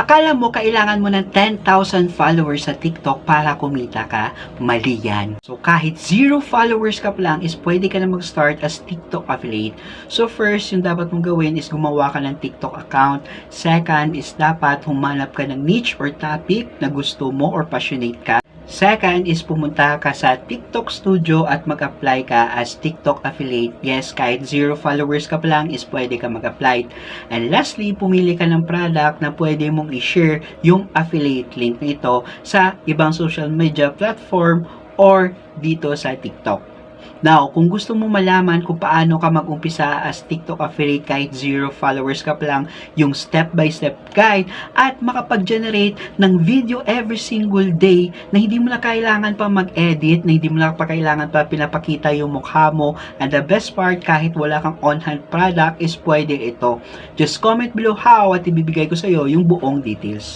Akala mo kailangan mo ng 10,000 followers sa TikTok para kumita ka? Mali yan. So kahit zero followers ka pa lang is pwede ka na mag-start as TikTok affiliate. So first, yung dapat mong gawin is gumawa ka ng TikTok account. Second is dapat humanap ka ng niche or topic na gusto mo or passionate ka. Second is pumunta ka sa TikTok Studio at mag-apply ka as TikTok affiliate. Yes, kahit zero followers ka pa lang is pwede ka mag-apply. And lastly, pumili ka ng product na pwede mong i-share yung affiliate link nito sa ibang social media platform or dito sa TikTok. Now, kung gusto mo malaman kung paano ka mag-umpisa as TikTok affiliate kahit zero followers ka pa lang, yung step-by-step guide at makapag-generate ng video every single day na hindi mo na kailangan pa mag-edit, na hindi mo na pa kailangan pa pinapakita yung mukha mo. And the best part, kahit wala kang on-hand product, is pwede ito. Just comment below how at ibibigay ko sa iyo yung buong details.